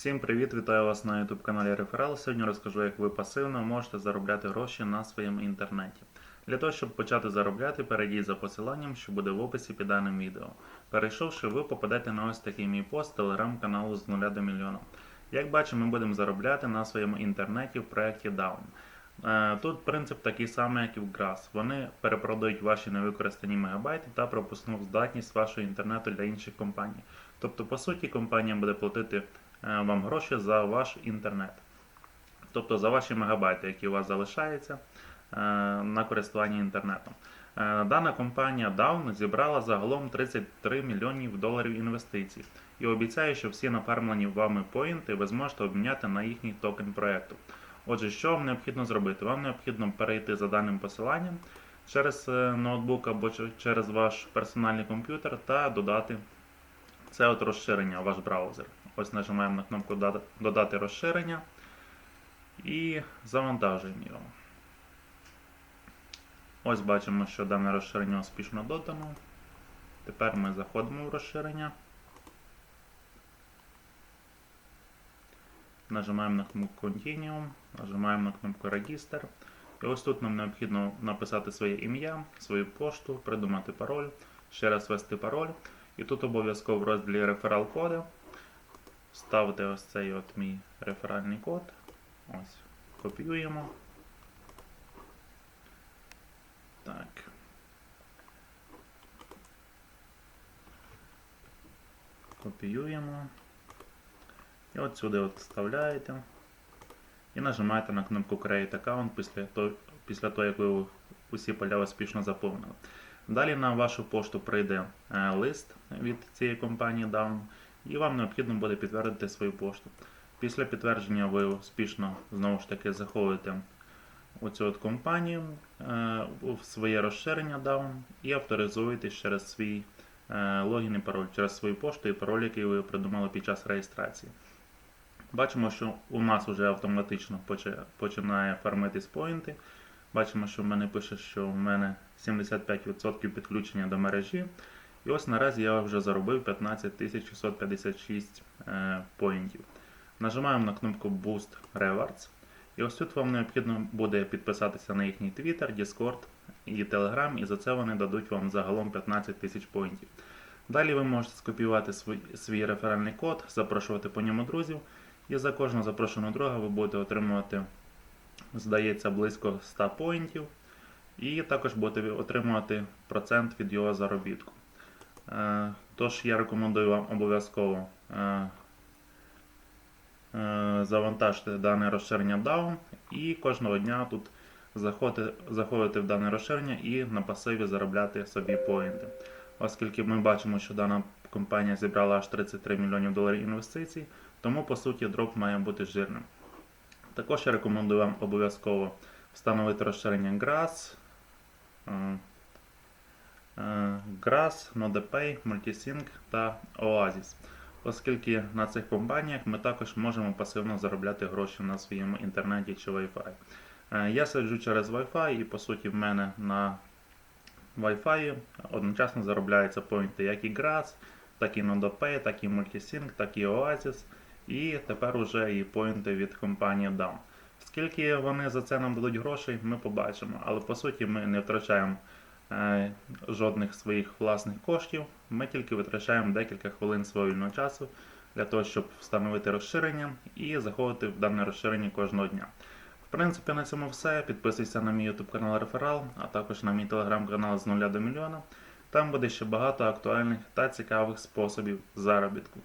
Всім привіт! Вітаю вас на YouTube каналі Реферал. Сьогодні розкажу, як ви пасивно можете заробляти гроші на своєму інтернеті. Для того, щоб почати заробляти, перейдіть за посиланням, що буде в описі під даним відео. Перейшовши, ви попадете на ось такий мій пост телеграм-каналу з 0 до мільйона. Як бачимо, ми будемо заробляти на своєму інтернеті в проєкті Down. Е, Тут принцип такий самий, як і в Grass. Вони перепродають ваші невикористані мегабайти та пропускну здатність вашого інтернету для інших компаній. Тобто, по суті, компанія буде платити вам гроші за ваш інтернет. Тобто за ваші мегабайти, які у вас залишаються е, на користування інтернетом. Е, Дана компанія Down зібрала загалом 33 мільйонів доларів інвестицій і обіцяє, що всі нафармлені вами поінти ви зможете обміняти на їхній токен проекту. Отже, що вам необхідно зробити? Вам необхідно перейти за даним посиланням через е, ноутбук або через ваш персональний комп'ютер та додати це от розширення в ваш браузер. Ось нажимаємо на кнопку Додати розширення і завантажуємо його. Ось бачимо, що дане розширення успішно додано. Тепер ми заходимо в розширення. Нажимаємо на кнопку Continuum, нажимаємо на кнопку Register. І ось тут нам необхідно написати своє ім'я, свою пошту, придумати пароль, ще раз ввести пароль. І тут обов'язково в розділі реферал коди ставте ось цей от мій реферальний код. Ось, копіюємо. Так. Копіюємо. І от сюди от вставляєте. І нажимаєте на кнопку Create Account після того, після того як ви усі поля успішно заповнили. Далі на вашу пошту прийде е, лист від цієї компанії Down, і вам необхідно буде підтвердити свою пошту. Після підтвердження ви успішно знову ж таки заходите у цю от компанію е, в своє розширення Down і авторизуєтесь через свій е, логін і пароль, через свою пошту і пароль, який ви придумали під час реєстрації. Бачимо, що у нас вже автоматично починає фармитись поінти. Бачимо, що в мене пише, що в мене 75% підключення до мережі. І ось наразі я вже заробив 15 656 е, поінтів. Нажимаємо на кнопку Boost Rewards. І ось тут вам необхідно буде підписатися на їхній Twitter, Discord і Telegram, і за це вони дадуть вам загалом 15 тисяч поінтів. Далі ви можете скопіювати свій, свій реферальний код, запрошувати по ньому друзів, і за кожного запрошеного друга ви будете отримувати, здається, близько 100 поінтів, і також будете отримувати процент від його заробітку. Е, Тож я рекомендую вам обов'язково е, е, завантажити дане розширення DAO і кожного дня тут заходити, в дане розширення і на пасиві заробляти собі поінти. Оскільки ми бачимо, що дана компанія зібрала аж 33 мільйонів доларів інвестицій, тому по суті дроп має бути жирним. Також я рекомендую вам обов'язково встановити розширення Grass, е, Grass, NodePay, Multisync та Oasis. Оскільки на цих компаніях ми також можемо пасивно заробляти гроші на своєму інтернеті чи Wi-Fi. Е, Я сиджу через Wi-Fi і по суті в мене на Wi-Fi одночасно заробляються поінти як і Grass, так і NodePay, так і Multisync, так і Oasis. І тепер уже і поінти від компанії DAM. Скільки вони за це нам дадуть грошей, ми побачимо. Але по суті ми не втрачаємо жодних своїх власних коштів. Ми тільки витрачаємо декілька хвилин свого вільного часу для того, щоб встановити розширення і заходити в дане розширення кожного дня. В принципі, на цьому все. Підписуйся на мій YouTube канал Реферал, а також на мій телеграм-канал з нуля до мільйона. Там буде ще багато актуальних та цікавих способів заробітку.